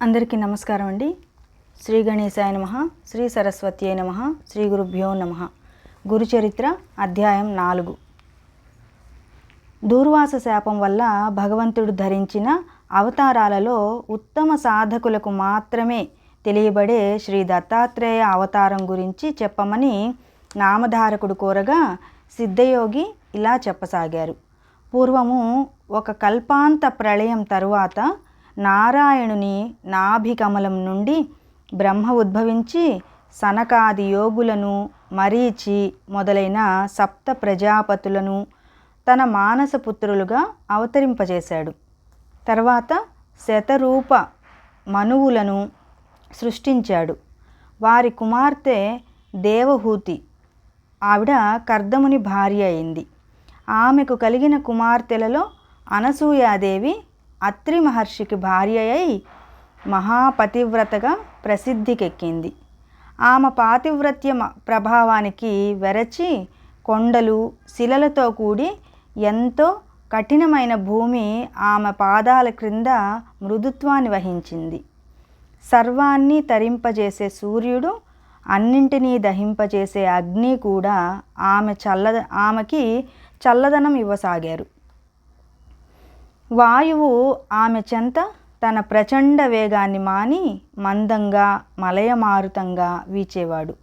అందరికీ నమస్కారం అండి. శ్రీ గణేశాయ నమ శ్రీ సరస్వతి నమ శ్రీ గురుభ్యో నమ. గురుచరిత్ర అధ్యాయం నాలుగు. దూర్వాస శాపం వల్ల భగవంతుడు ధరించిన అవతారాలలో ఉత్తమ సాధకులకు మాత్రమే తెలియబడే శ్రీ దత్తాత్రేయ అవతారం గురించి చెప్పమని నామధారకుడు కోరగా సిద్ధయోగి ఇలా చెప్పసాగారు. పూర్వము ఒక కల్పాంత ప్రళయం తరువాత నారాయణుని నాభికమలం నుండి బ్రహ్మ ఉద్భవించి సనకాది యోగులను మరీచి మొదలైన సప్త ప్రజాపతులను తన మానసపుత్రులుగా అవతరింపజేశాడు. తర్వాత శతరూప మనువులను సృష్టించాడు. వారి కుమార్తె దేవహూతి. ఆవిడ కర్దముని భార్య అయింది. ఆమెకు కలిగిన కుమార్తెలలో అనసూయాదేవి అత్రి మహర్షికి భార్య అయి మహాపతివ్రతగా ప్రసిద్ధికెక్కింది. ఆమె పాతివ్రత్య ప్రభావానికి వెరచి కొండలు శిలలతో కూడి ఎంతో కఠినమైన భూమి ఆమె పాదాల క్రింద మృదుత్వాన్ని వహించింది. సర్వాన్ని తరింపజేసే సూర్యుడు అన్నింటినీ దహింపజేసే అగ్ని కూడా ఆమె చల్ల ఆమెకి చల్లదనం ఇవ్వసాగారు. వాయువు ఆమె చెంత తన ప్రచండ వేగాన్ని మాని మందంగా మలయమారుతంగా వీచేవాడు.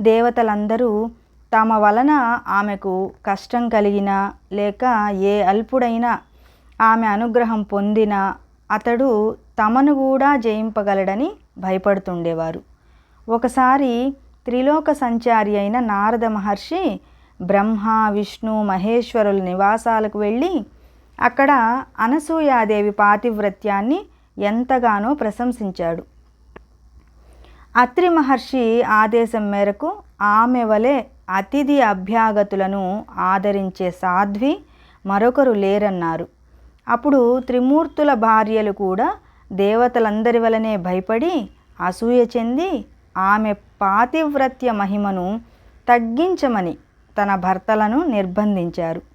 దేవతలందరూ తమ వలన ఆమెకు కష్టం కలిగినా లేక ఏ అల్పుడైనా ఆమె అనుగ్రహం పొందినా అతడు తమను కూడా జయింపగలడని భయపడుతుండేవారు. ఒకసారి త్రిలోక సంచారి అయిన నారద మహర్షి బ్రహ్మ విష్ణు మహేశ్వరుల నివాసాలకు వెళ్ళి అక్కడ అనసూయాదేవి పాతివ్రత్యాన్ని ఎంతగానో ప్రశంసించాడు. అత్రి మహర్షి ఆదేశం మేరకు ఆమె వలె అతిథి అభ్యాగతులను ఆదరించే సాధ్వి మరొకరు లేరన్నారు. అప్పుడు త్రిమూర్తుల భార్యలు కూడా దేవతలందరి వలనే భయపడి అసూయ చెంది ఆమె పాతివ్రత్య మహిమను తగ్గించమని తన భర్తలను నిర్బంధించారు.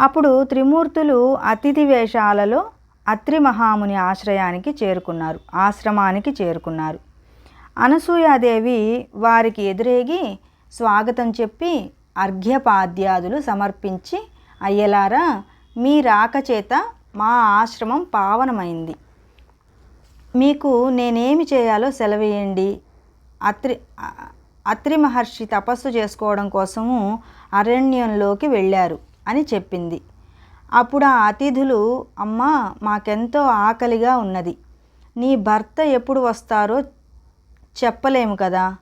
అప్పుడు త్రిమూర్తులు అతిథి వేషాలలో అత్రి మహాముని ఆశ్రయానికి చేరుకున్నారు ఆశ్రమానికి చేరుకున్నారు. అనసూయాదేవి వారికి ఎదురేగి స్వాగతం చెప్పి అర్ఘ్యపాద్యాదులు సమర్పించి అయ్యలారా మీ రాకచేత మా ఆశ్రమం పావనమైంది. మీకు నేనేమి చేయాలో సెలవేయండి. అత్రి అత్రి మహర్షి తపస్సు చేసుకోవడం కోసము అరణ్యంలోకి వెళ్ళారు. అని చెప్పింది. అప్పుడు ఆ అతిథులు అమ్మా మాకెంతో ఆకలిగా ఉన్నది. నీ భర్త ఎప్పుడు వస్తారో చెప్పలేము కదా.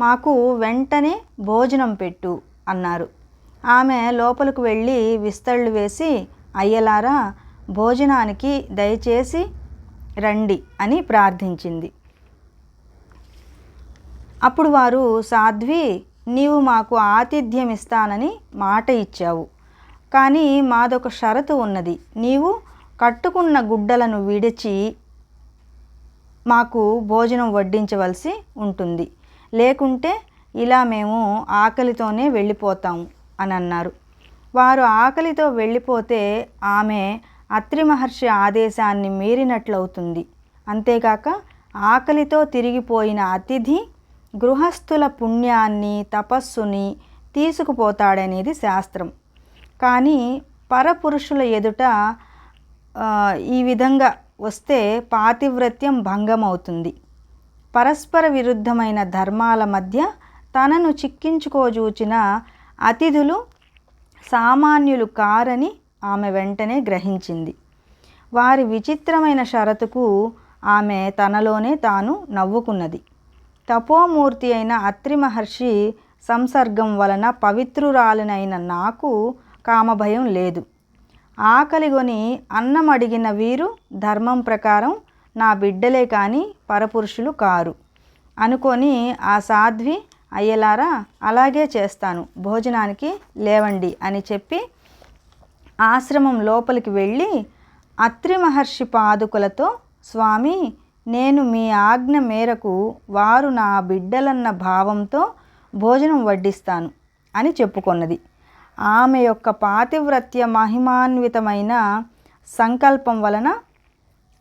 మాకు వెంటనే భోజనం పెట్టు అన్నారు. ఆమె లోపలికి వెళ్ళి విస్తళ్ళు వేసి అయ్యలారా భోజనానికి దయచేసి రండి అని ప్రార్థించింది. అప్పుడు వారు సాధ్వి నీవు మాకు ఆతిథ్యం ఇస్తానని మాట ఇచ్చావు. కానీ మాదొక షరతు ఉన్నది. నీవు కట్టుకున్న గుడ్డలను విడిచి మాకు భోజనం వడ్డించవలసి ఉంటుంది. లేకుంటే ఇలా మేము ఆకలితోనే వెళ్ళిపోతాము అని అన్నారు వారు ఆకలితో వెళ్ళిపోతే ఆమె అత్రి మహర్షి ఆదేశాన్ని మీరినట్లవుతుంది. అంతేకాక ఆకలితో తిరిగిపోయిన అతిథి గృహస్థుల పుణ్యాన్ని తపస్సుని తీసుకుపోతాడనేది శాస్త్రం. కానీ పరపురుషుల ఎదుట ఈ విధంగా వస్తే పాతివ్రత్యం భంగమవుతుంది. పరస్పర విరుద్ధమైన ధర్మాల మధ్య తనను చిక్కించుకోజూచిన అతిథులు సామాన్యులు కారని ఆమె వెంటనే గ్రహించింది. వారి విచిత్రమైన షరతుకు ఆమె తనలోనే తాను నవ్వుకున్నది. తపోమూర్తి అయిన అత్రి మహర్షి సంసర్గం వలన పవిత్రురాలినైన నాకు కామభయం లేదు. ఆకలిగొని అన్నం అడిగిన వీరు ధర్మం ప్రకారం నా బిడ్డలే కానీ పరపురుషులు కారు. అనుకొని ఆ సాధ్వి అయ్యలారా అలాగే చేస్తాను. భోజనానికి లేవండి అని చెప్పి ఆశ్రమం లోపలికి వెళ్ళి అత్రి మహర్షి పాదుకులతో స్వామి నేను మీ ఆజ్ఞ మేరకు వారు నా బిడ్డలన్న భావంతో భోజనం వడ్డిస్తాను అని చెప్పుకొన్నది. ఆమె యొక్క పాతివ్రత్య మహిమాన్వితమైన సంకల్పం వలన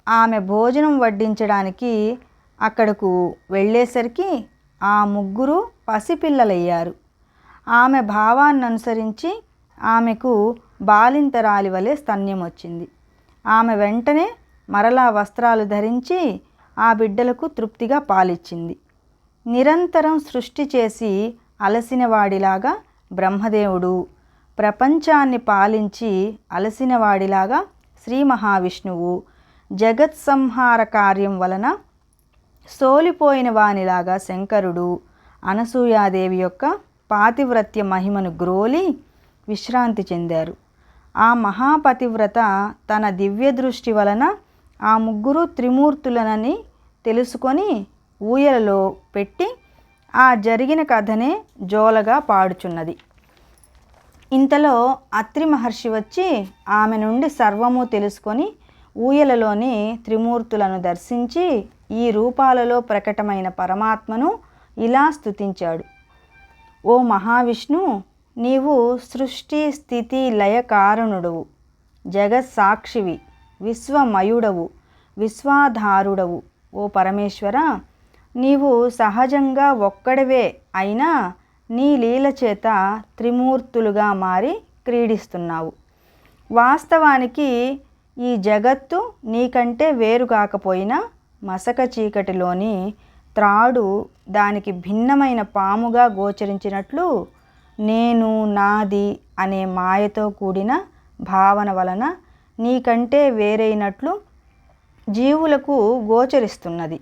ఆమె భోజనం వడ్డించడానికి అక్కడకు వెళ్ళేసరికి ఆ ముగ్గురు పసిపిల్లలయ్యారు. ఆమె భావాన్ని అనుసరించి ఆమెకు బాలింతరాలి వలె స్తన్యం వచ్చింది. ఆమె వెంటనే మరలా వస్త్రాలు ధరించి ఆ బిడ్డలకు తృప్తిగా పాలిచ్చింది. నిరంతరం సృష్టి చేసి అలసిన వాడిలాగా బ్రహ్మదేవుడు ప్రపంచాన్ని పాలించి అలసినవాడిలాగా శ్రీ మహావిష్ణువు జగత్ సంహార కార్యం వలన సోలిపోయిన వానిలాగా శంకరుడు అనసూయాదేవి యొక్క పాతివ్రత్య మహిమను గ్రోలి విశ్రాంతి చెందారు. ఆ మహాపతివ్రత తన దివ్య దృష్టి వలన ఆ ముగ్గురు త్రిమూర్తులనని తెలుసుకొని ఊయలలో పెట్టి ఆ జరిగిన కథనే జోలగా పాడుచున్నది. ఇంతలో అత్రి మహర్షి వచ్చి ఆమె నుండి సర్వము తెలుసుకొని ఊయలలోని త్రిమూర్తులను దర్శించి ఈ రూపాలలో ప్రకటమైన పరమాత్మను ఇలా స్తుతించాడు. ఓ మహావిష్ణు నీవు సృష్టి స్థితి లయకారణుడవు జగత్సాక్షివి సాక్షివి విశ్వమయుడవు విశ్వాధారుడవు. ఓ పరమేశ్వర నీవు సహజంగా ఒక్కడవే అయినా నీ లీల చేత త్రిమూర్తులుగా మారి క్రీడిస్తున్నావు. వాస్తవానికి ఈ జగత్తు నీకంటే వేరు కాకపోయినా మసక చీకటిలోని త్రాడు దానికి భిన్నమైన పాముగా గోచరించినట్లు నేను నాది అనే మాయతో కూడిన భావన వలన నీకంటే వేరైనట్లు జీవులకు గోచరిస్తున్నది.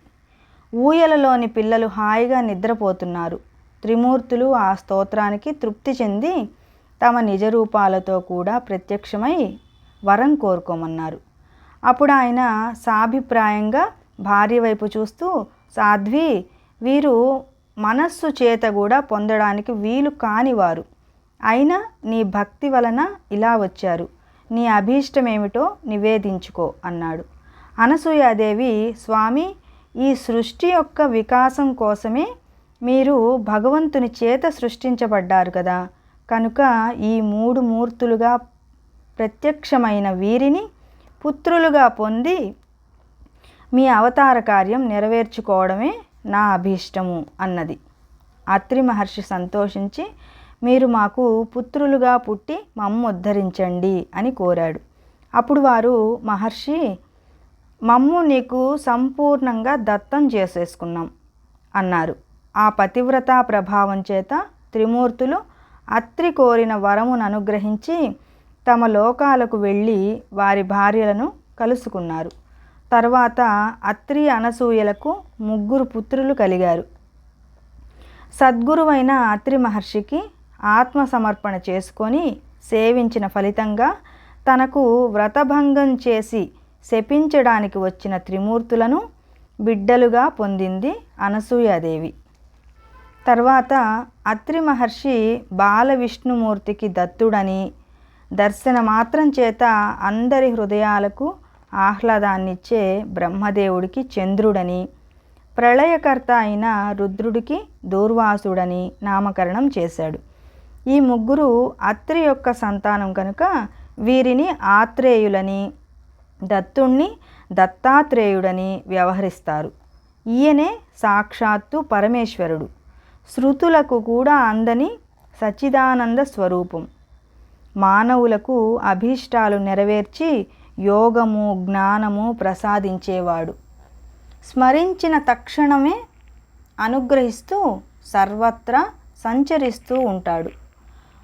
ఊయలలోని పిల్లలు హాయిగా నిద్రపోతున్నారు. త్రిమూర్తులు ఆ స్తోత్రానికి తృప్తి చెంది తమ నిజ రూపాలతో కూడా ప్రత్యక్షమై వరం కోరుకోమన్నారు. అప్పుడు ఆయన సాభిప్రాయంగా భార్య వైపు చూస్తూ సాధ్వి వీరు మనస్సు చేత కూడా పొందడానికి వీలు కానివారు. అయినా నీ భక్తి వలన ఇలా వచ్చారు. నీ అభీష్టమేమిటో నివేదించుకో అన్నాడు. అనసూయాదేవి స్వామి ఈ సృష్టి యొక్క వికాసం కోసమే మీరు భగవంతుని చేత సృష్టించబడ్డారు కదా. కనుక ఈ మూడు మూర్తులుగా ప్రత్యక్షమైన వీరిని పుత్రులుగా పొంది మీ అవతార కార్యం నెరవేర్చుకోవడమే నా అభీష్టము అన్నది. అత్రి మహర్షి సంతోషించి మీరు మాకు పుత్రులుగా పుట్టి మమ్ము ఉద్ధరించండి అని కోరాడు. అప్పుడు వారు మహర్షి మమ్ము నీకు సంపూర్ణంగా దత్తం చేసేసుకున్నాం అన్నారు. ఆ పతివ్రతా ప్రభావం చేత త్రిమూర్తులు అత్రి కోరిన వరమును అనుగ్రహించి తమ లోకాలకు వెళ్ళి వారి భార్యలను కలుసుకున్నారు. తర్వాత అత్రి అనసూయలకు ముగ్గురు పుత్రులు కలిగారు. సద్గురువైన అత్రి మహర్షికి ఆత్మ సమర్పణ చేసుకొని సేవించిన ఫలితంగా తనకు వ్రతభంగం చేసి శపించడానికి వచ్చిన త్రిమూర్తులను బిడ్డలుగా పొందింది అనసూయాదేవి. తర్వాత అత్రి మహర్షి బాల విష్ణుమూర్తికి దత్తుడని దర్శన మాత్రం చేత అందరి హృదయాలకు ఆహ్లాదాన్నిచ్చే బ్రహ్మదేవుడికి చంద్రుడని ప్రళయకర్త అయిన రుద్రుడికి దూర్వాసుడని నామకరణం చేశాడు. ఈ ముగ్గురు అత్రి యొక్క సంతానం కనుక వీరిని ఆత్రేయులని దత్తుణ్ణి దత్తాత్రేయుడని వ్యవహరిస్తారు. ఈయనే సాక్షాత్తు పరమేశ్వరుడు. శృతులకు కూడా అందని సచ్చిదానంద స్వరూపం. మానవులకు అభీష్టాలు నెరవేర్చి యోగము జ్ఞానము ప్రసాదించేవాడు. స్మరించిన తక్షణమే అనుగ్రహిస్తూ సర్వత్రా సంచరిస్తూ ఉంటాడు.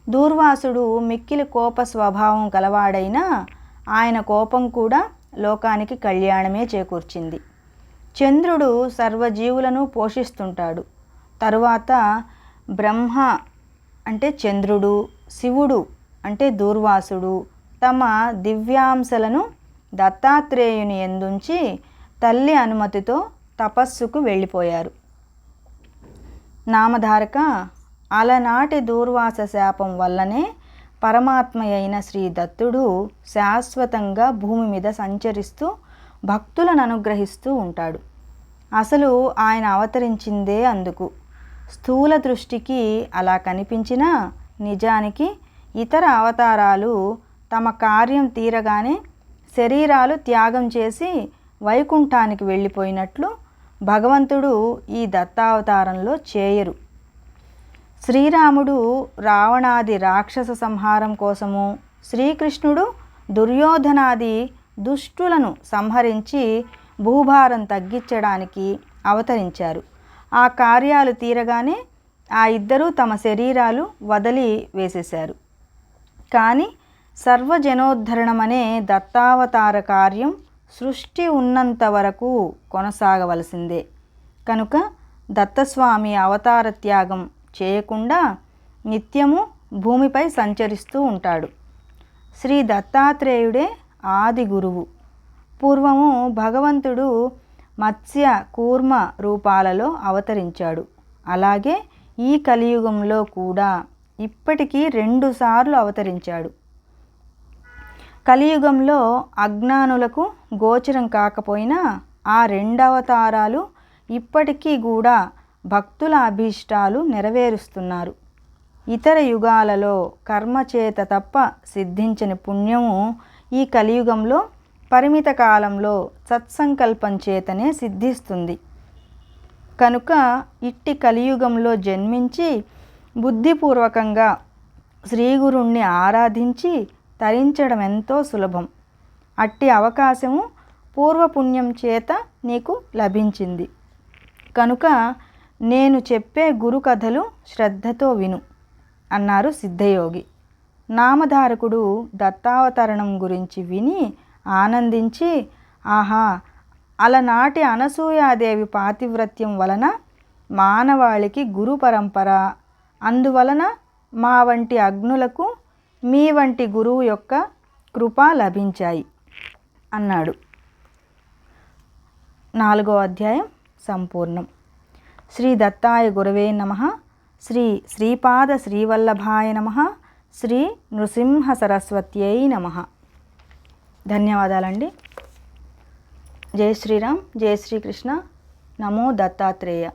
దూర్వాసుడు మిక్కిలి కోప స్వభావం కలవాడైనా ఆయన కోపం కూడా లోకానికి కళ్యాణమే చేకూర్చింది. చంద్రుడు సర్వజీవులను పోషిస్తుంటాడు. తరువాత బ్రహ్మ అంటే చంద్రుడు శివుడు అంటే దూర్వాసుడు. తమ దివ్యాంశలను దత్తాత్రేయుని ఎందుంచి తల్లి అనుమతితో తపస్సుకు వెళ్ళిపోయారు. నామధారక అలనాటి దూర్వాస శాపం వల్లనే పరమాత్మ అయిన శ్రీ దత్తుడు శాశ్వతంగా భూమి మీద సంచరిస్తూ భక్తులను అనుగ్రహిస్తూ ఉంటాడు. అసలు ఆయన అవతరించిందే అందుకు. స్థూల దృష్టికి అలా కనిపించినా నిజానికి ఇతర అవతారాలు తమ కార్యం తీరగానే శరీరాలు త్యాగం చేసి వైకుంఠానికి వెళ్ళిపోయినట్లు భగవంతుడు ఈ దత్తావతారంలో చేయరు. శ్రీరాముడు రావణాది రాక్షస సంహారం కోసము శ్రీకృష్ణుడు దుర్యోధనాది దుష్టులను సంహరించి భూభారం తగ్గించడానికి అవతరించారు. ఆ కార్యాలు తీరగానే ఆ ఇద్దరూ తమ శరీరాలు వదిలి వేసేశారు. కానీ సర్వజనోద్ధరణమనే దత్తావతార కార్యం సృష్టి ఉన్నంత వరకు కొనసాగవలసిందే. కనుక దత్తస్వామి అవతార త్యాగం చేయకుండా నిత్యము భూమిపై సంచరిస్తూ ఉంటాడు. శ్రీ దత్తాత్రేయుడే ఆది గురువు. పూర్వము భగవంతుడు మత్స్య కూర్మ రూపాలలో అవతరించాడు. అలాగే ఈ కలియుగంలో కూడా ఇప్పటికీ రెండుసార్లు అవతరించాడు. కలియుగంలో అజ్ఞానులకు గోచరం కాకపోయినా ఆ రెండవతారాలు ఇప్పటికీ కూడా భక్తుల అభీష్టాలు నెరవేరుస్తున్నారు. ఇతర యుగాలలో కర్మచేత తప్ప సిద్ధించని పుణ్యము ఈ కలియుగంలో పరిమిత కాలంలో సత్సంకల్పం చేతనే సిద్ధిస్తుంది. కనుక ఇట్టి కలియుగంలో జన్మించి బుద్ధిపూర్వకంగా శ్రీగురుణ్ణి ఆరాధించి తరించడం ఎంతో సులభం. అట్టి అవకాశము పూర్వపుణ్యం చేత నీకు లభించింది. కనుక నేను చెప్పే గురు కథలు శ్రద్ధతో విను అన్నారు సిద్ధయోగి. నామధారకుడు దత్తావతరణం గురించి విని ఆనందించి ఆహా అలనాటి అనసూయాదేవి పాతివ్రత్యం వలన మానవాళికి గురు పరంపర. అందువలన మా వంటి అగ్నులకు మీ వంటి గురువు యొక్క కృప లభించాయి. అన్నాడు. నాలుగో అధ్యాయం సంపూర్ణం. శ్రీ దత్తాయ గురవే నమ. శ్రీ శ్రీపాద శ్రీవల్లభాయ నమ. శ్రీ నృసింహ సరస్వత్యై నమ. ధన్యవాదాలండి. జై శ్రీరామ్ జై శ్రీకృష్ణ. నమో దత్తాత్రేయ.